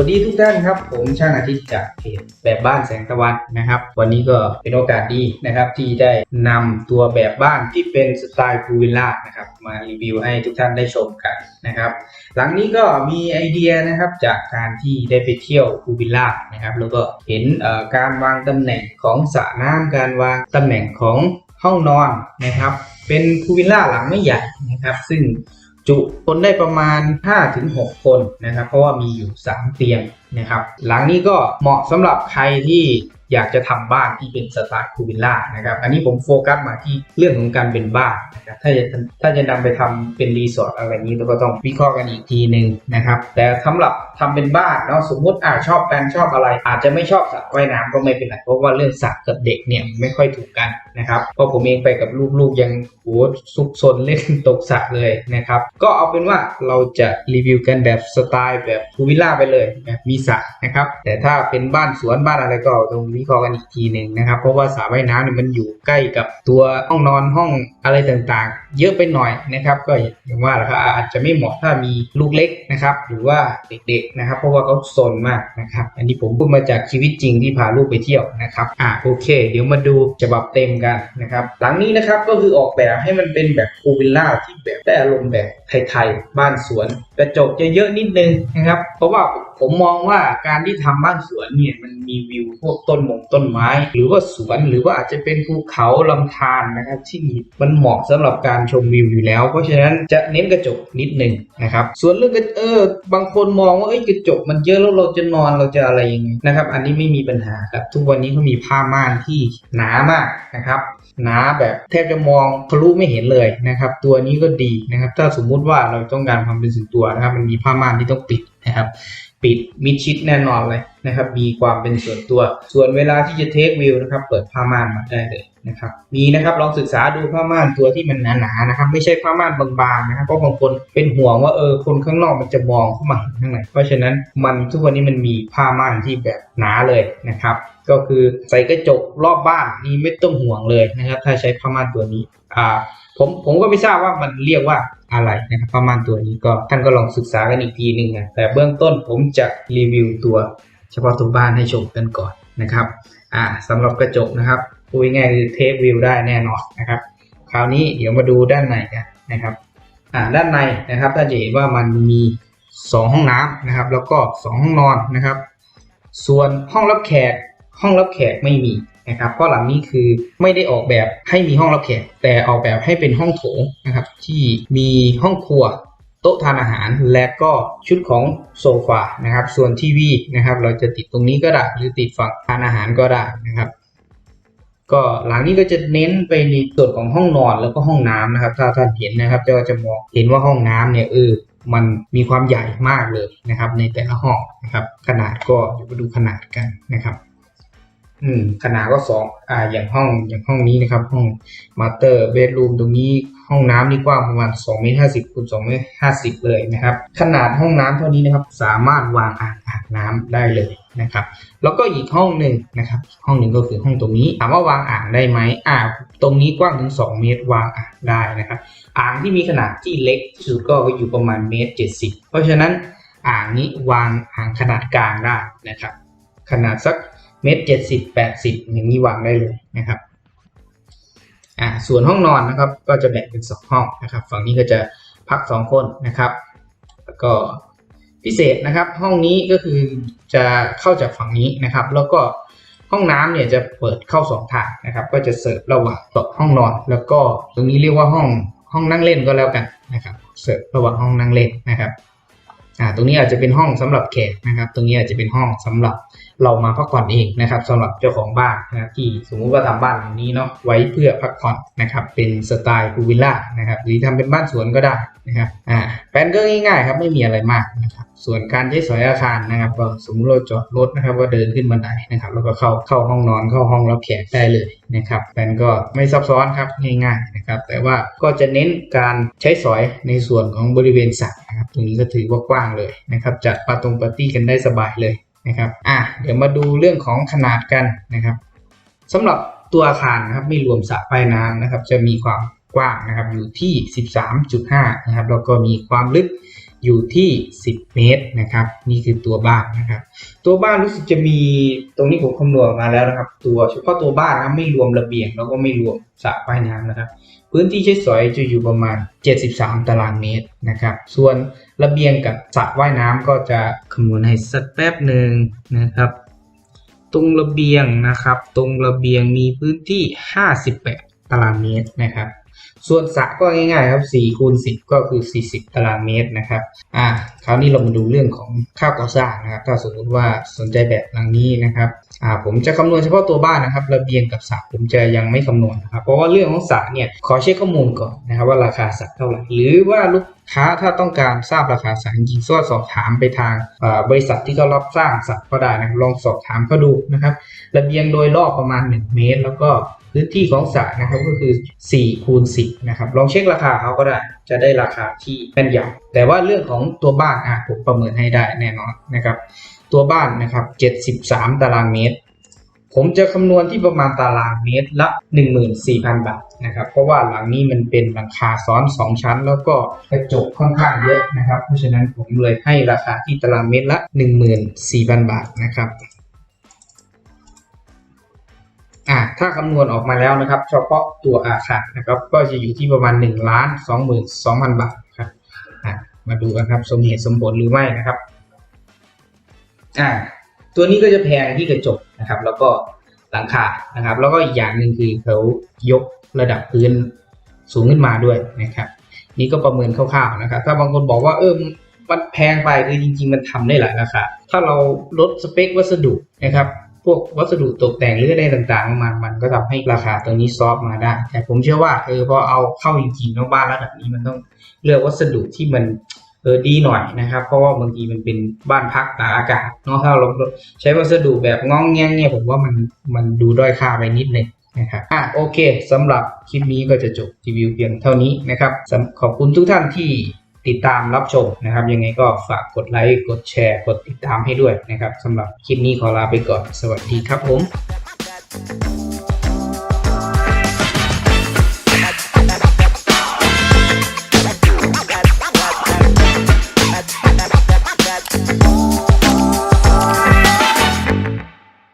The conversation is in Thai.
วัสดีทุกท่านครับ ผมช่างอาทิตย์จากเพจแบบบ้านแสงตะวันนะครับ วันนี้ก็เป็นโอกาสดีนะครับที่ได้นำตัวแบบบ้านที่เป็นสไตล์พูวิลล่านะครับมารีวิวให้ทุกท่านได้ชมกันนะครับ หลังนี้ก็มีไอเดียนะครับจากการที่ได้ไปเที่ยวพูวิลล่านะครับแล้วก็เห็นการวางตำแหน่งของสระน้ำการวางตำแหน่งของห้องนอนนะครับ เป็นพูวิลล่าหลังไม่ใหญ่นะครับ ซึ่ง จุคนได้ประมาณ 5-6 คนนะครับ เพราะว่ามีอยู่ 3 เตียงนะครับ หลังนี้ก็เหมาะสำหรับใครที่อยากจะทำบ้านที่เป็นสไตล์คูวิลล่านะครับ อันนี้ผมโฟกัสมาที่เรื่องของการเป็นบ้านนะครับ ถ้าจะถ้าจะนำไปทำเป็นรีสอร์ทอะไรนี้เราก็ต้องวิเคราะห์กันอีกทีหนึ่งนะครับ แต่สำหรับ ทำเป็นบ้านเนาะสมมติอ่าชอบแปลนชอบอะไร อาจจะไม่ชอบสระว่ายน้ำก็ไม่เป็นไรเพราะว่าเรื่องสระกับเด็กเนี่ยไม่ค่อยถูกกันนะครับเพราะผมเองไปกับลูกๆยังโหซุกซนเล่นตกสระเลยนะครับก็เอาเป็นว่าเราจะรีวิวกันแบบสไตล์แบบพูวิลล่าไปเลยแบบมีสระนะครับแต่ถ้าเป็นบ้านสวนบ้านอะไรก็ต้องวิเคราะห์กันอีกทีหนึ่งนะครับเพราะว่าสระว่ายน้ำเนี่ยมันอยู่ใกล้กับตัวห้องนอนห้องอะไรต่างๆ เยอะไปหน่อยนะครับก็อย่างว่าแหละครับอาจจะไม่เหมาะถ้ามีลูกเล็กนะครับหรือว่าเด็กๆนะครับ เพราะว่าเขาซนมากนะครับ อันนี้ผมพูดมาจากชีวิตจริงที่พาลูกไปเที่ยวนะครับ อะโอเค เดี๋ยวมาดูฉบับเต็มกันนะครับ หลังนี้นะครับก็คือออกแบบให้มันเป็นแบบพูวิลล่าที่แบบได้อารมณ์แบบไทยๆบ้านสวนกระจกจะเยอะนิดนึงนะครับ เพราะว่า ผมมองว่าการที่ทำบ้านสวนเนี่ยมันมีวิวพวกต้นมงต้นไม้ หรือว่าสวนหรือว่าอาจจะเป็นภูเขาลำธารนะครับที่มันเหมาะสำหรับการชมวิวอยู่แล้ว เพราะฉะนั้นจะเน้นกระจกนิดนึงนะครับส่วนเรื่องกระเออบางคนมองว่าเอ้ยกระจกมันเยอะแล้วเราจะนอนเราจะอะไรยังไงนะครับ อันนี้ไม่มีปัญหาครับทุกวันนี้เขามีผ้าม่านที่หนามากนะครับหนาแบบแทบจะมองทะลุไม่เห็นเลยนะครับ ตัวนี้ก็ดีนะครับ ถ้าสมมุติว่าเราต้องการความเป็นส่วนตัวนะครับ มันมีผ้าม่านที่ต้องปิดนะครับปิดมิดชิดแน่นอนเลยนะครับ มีความเป็นส่วนตัว ส่วนเวลาที่จะเทควิวนะครับ เปิดผ้าม่านมาได้เลยนะครับ มีนะครับลองศึกษาดูผ้าม่านตัวที่มันหนาๆนะครับ ไม่ใช่ผ้าม่านบางๆนะครับ เพราะบางคนเป็นห่วงว่าเออคนข้างนอกมันจะมองเข้ามาเห็นข้างในเพราะฉะนั้นมันทุกวันนี้มันมีผ้าม่านที่แบบหนาเลยนะครับ ก็คือใส่กระจกรอบบ้านนี่ไม่ต้องห่วงเลยนะครับ ถ้าใช้ผ้าม่านตัวนี้อ่า ผมผมก็ไม่ทราบว่ามันเรียกว่าอะไรนะครับผ้าม่านตัวนี้ก็ท่านก็ลองศึกษากันอีกทีหนึ่งนะแต่เบื้องต้นผมจะรีวิวตัวเฉพาะตัวบ้านให้ชมกันก่อนนะครับอ่าสำหรับกระจกนะครับพูดง่ายๆคือเทควิวได้แน่นอนนะครับคราวนี้เดี๋ยวมาดูด้านในกันนะครับอ่าด้านในนะครับท่านจะเห็นว่ามันมี2ห้องน้ำนะครับ แล้วก็ 2 ห้องนอนนะครับ ส่วนห้องรับแขกห้องรับแขกไม่มี นะครับเพราะหลังนี้คือไม่ได้ออกแบบให้มีห้องรับแขกแต่ออกแบบให้เป็นห้องโถงนะครับ ที่มีห้องครัวโต๊ะทานอาหารและก็ชุดของโซฟานะครับ ส่วนทีวีนะครับ เราจะติดตรงนี้ก็ได้หรือติดฝั่งทานอาหารก็ได้นะครับ ก็หลังนี้ก็จะเน้นไปในส่วนของห้องนอนแล้วก็ห้องน้ำนะครับ ถ้าท่านเห็นนะครับก็จะมองเห็นว่าห้องน้ำเนี่ยเออมันมีความใหญ่มากเลยนะครับ ในแต่ละห้องนะครับ ขนาดก็เดี๋ยวมาดูขนาดกันนะครับ อืมขนาดก็สองอ่าอย่างห้องอย่างห้องนี้นะครับ ห้องมาสเตอร์เบดรูมตรงนี้ห้องน้ำนี่กว้างประมาณ2เมตร50คูณ2เมตร50เลยนะครับ ขนาดห้องน้ำเท่านี้นะครับ สามารถวางอ่างอาบน้ำได้เลยนะครับ แล้วก็อีกห้องหนึ่งนะครับห้องหนึ่งก็คือห้องตรงนี้ถามว่าวางอ่างได้ไหมอ่าตรงนี้กว้างถึง 2 เมตรวางอ่างได้นะครับ อ่างที่มีขนาดที่เล็กที่สุดก็อยู่ประมาณเมตร70เพราะฉะนั้นอ่างนี้วางอ่างขนาดกลางได้นะครับ ขนาดสัก เมตรเจ็ดสิบแปดสิบอย่างนี้วางได้เลยนะครับอ่าส่วนห้องนอนนะครับก็จะแบ่งเป็นสองห้องนะครับ ฝั่งนี้ก็จะพักสองคนนะครับ แล้วก็พิเศษนะครับ ห้องนี้ก็คือจะเข้าจากฝั่งนี้นะครับ แล้วก็ห้องน้ำเนี่ยจะเปิดเข้าสองทางนะครับ ก็จะเสิร์ฟระหว่างโต๊ะห้องนอน แล้วก็ตรงนี้เรียกว่าห้องห้องนั่งเล่นก็แล้วกันนะครับ เสิร์ฟระหว่างห้องนั่งเล่นนะครับ อ่าตรงนี้อาจจะเป็นห้องสำหรับแขกนะครับ ตรงนี้อาจจะเป็นห้องสำหรับเรามาพักผ่อนเองนะครับสำหรับเจ้าของบ้านนะครับที่สมมุติว่าทำบ้านหลังนี้เนาะไว้เพื่อพักผ่อนนะครับเป็นสไตล์พูวิลล่านะครับหรือทำเป็นบ้านสวนก็ได้ นะครับอ่าแผนก็ง่ายๆครับไม่มีอะไรมากนะครับส่วนการใช้สอยอาคารนะครับสมมติเราจอดรถนะครับก็เดินขึ้นบันไดนะครับแล้วก็เข้าเข้าห้องนอนเข้าห้องรับแขกได้เลยนะครับแผนก็ไม่ซับซ้อนครับง่ายๆนะครับแต่ว่าก็จะเน้นการใช้สอยในส่วนของบริเวณสระนะครับตรงนี้ก็ถือว่ากว้างเลยนะครับจัดปาตรงปาร์ตี้กันได้สบายเลยนะครับอะเดี๋ยวมาดูเรื่องของขนาดกันนะครับสำหรับตัวอาคารนะครับไม่รวมสระว่ายน้ำนะครับ จะมีความ กว้างนะครับอยู่ที่ 13.5 นะครับแล้วก็มีความลึกอยู่ที่ 10 เมตรนะครับ นี่คือตัวบ้านนะครับ ตัวบ้านรู้สึกจะมีตรงนี้ผมคำนวณมาแล้วนะครับ ตัวเฉพาะตัวบ้านนะไม่รวมระเบียงแล้วก็ไม่รวมสระว่ายน้ำนะครับ พื้นที่ใช้สอยจะอยู่ประมาณ 73 ตารางเมตรนะครับ ส่วนระเบียงกับสระว่ายน้ำก็จะคำนวณให้สักแป๊บหนึ่งนะครับ ตรงระเบียงนะครับ ตรงระเบียงมีพื้นที่ 58 ตารางเมตรนะครับ ส่วนสระก็ง่ายๆครับ4คูณ10 ก็คือ 40 ตารางเมตรนะครับ อ่า คราวนี้เรามาดูเรื่องของค่าก่อสร้างนะครับ ถ้าสมมติว่าสนใจแบบหลังนี้นะครับ อ่า ผมจะคำนวณเฉพาะตัวบ้านนะครับ ระเบียงกับสระผมจะยังไม่คำนวณนะครับ เพราะว่าเรื่องของสระเนี่ย ขอเช็คข้อมูลก่อนนะครับว่าราคาสระเท่าไหร่ หรือว่าลูกค้าถ้าต้องการทราบราคาสระจริงๆก็สอบถามไปทางอ่าบริษัทที่เขารับสร้างสระก็ได้นะครับลองสอบถามเขาดูนะครับ ระเบียงโดยรอบประมาณ 1 เมตร แล้วก็ พื้นที่ของสระนะครับก็คือ4คูณ10นะครับลองเช็คราคาเขาก็ได้ จะได้ราคาที่แม่นยำแต่ว่าเรื่องของตัวบ้านอะผมประเมินให้ได้แน่นอนนะครับ ตัวบ้านนะครับ 73 ตารางเมตร ผมจะคำนวณที่ประมาณตารางเมตรละ 14,000 บาทนะครับ เพราะว่าหลังนี้มันเป็นหลังคาซ้อน 2 ชั้น แล้วก็กระจกค่อนข้างเยอะนะครับ เพราะฉะนั้นผมเลยให้ราคาที่ตารางเมตรละ 14,000 บาทนะครับ อ่าถ้าคำนวณออกมาแล้วนะครับ เฉพาะตัวอาคารนะครับ ก็จะอยู่ที่ประมาณ1ล้าน22,000 บาทครับอ่ามาดูกันครับสมเหตุสมผลหรือไม่นะครับอ่าตัวนี้ก็จะแพงที่กระจกนะครับ แล้วก็หลังคานะครับ แล้วก็อีกอย่างหนึ่งคือเขายกระดับพื้นสูงขึ้นมาด้วยนะครับ นี่ก็ประเมินคร่าวๆนะครับ ถ้าบางคนบอกว่าเออมันแพงไปคือจริง ๆ มันทำได้หลายราคาถ้าเราลดสเปควัสดุนะครับ วกวัสดุตกแต่งหรืออะไรต่างๆมันมันก็ทำให้ราคาตัวนี้ซอฟมาได้ แต่ผมเชื่อว่าเออพอเอาเข้าจริงๆแล้วบ้านระดับนี้มันต้องเลือกวัสดุที่มันเออดีหน่อยนะครับ เพราะว่าบางทีมันเป็นบ้านพักตากอากาศเนาะถ้าเราใช้วัสดุแบบงองแงงเนี่ยผมว่ามันมันดูด้อยค่าไปนิดนึงนะครับอะโอเคสำหรับคลิปนี้ก็จะจบรีวิวเพียงเท่านี้นะครับขอบคุณทุกท่านที่ ติดตามรับชมนะครับ ยังไงก็ฝากกดไลค์กดแชร์กดติดตามให้ด้วยนะครับสำหรับคลิปนี้ขอลาไปก่อน สวัสดีครับผม